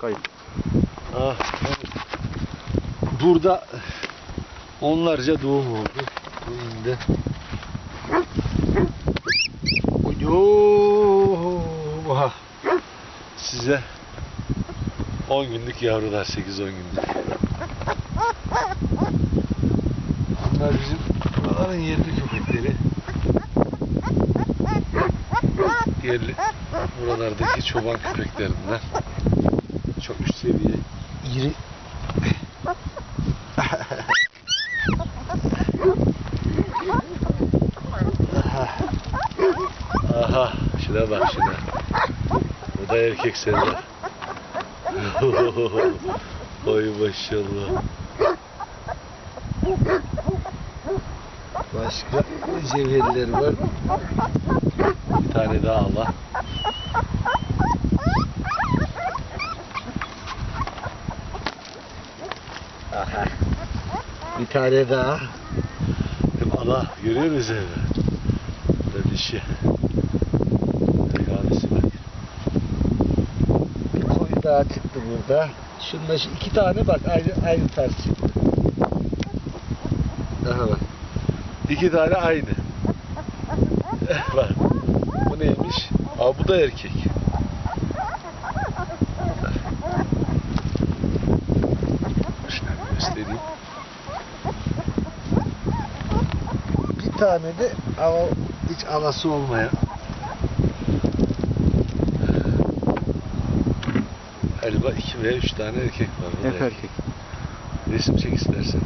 Kayıp. Ah. Burada onlarca doğum oldu. Oyo! Aha. Size 10 günlük yavrular 8-10 günlük. Bunlar bizim buraların yerli köpekleri. Yerli buralardaki çoban köpeklerinden. Çok üst seviye iri Aha şuna bak şuna. Bu da erkek Serdar. Oy maşallah. Başka cevherler var. Bir tane daha Allah. Aha. Bir tane daha. Hem Allah görüyor musun? Bu da dişi. Abisi bak. Bir koyu daha çıktı burada. Şunda şu iki tane bak aynı aynı tarz çıktı. Aha bak. İki tane aynı. bak. Bu neymiş? Aa bu da erkek. Göstereyim. Bir tane de ama hiç alası olmayan. Galiba iki veya üç tane erkek var. Hep erkek. Resim çek istersen.